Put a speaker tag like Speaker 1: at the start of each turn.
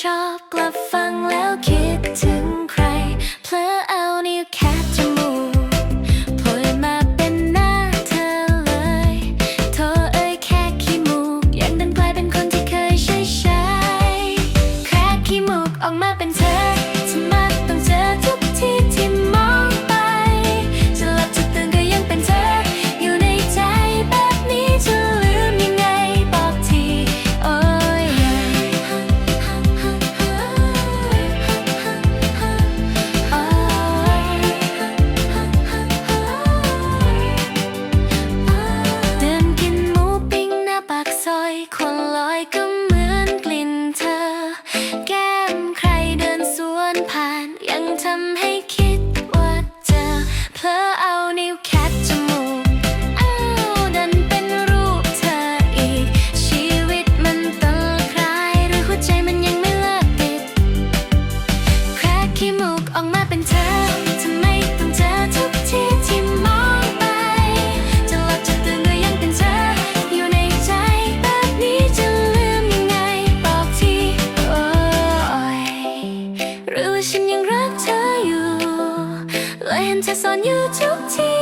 Speaker 1: ชอบกลับฟ้า ลอยก็เหมือนกลิ่นเธอ แก้มใครเดินสวนผ่าน ยังทำให้คิดว่าเจอเพลอเอานิ้วแคะจมูกอ้าวดันเป็นรูปเธออีก ชีวิตมันตลกร้ายหรือหัวใจมันยังไม่เลิกติดแครกขี้มูกออกมาเป็นเธอ I enter on YouTube TV.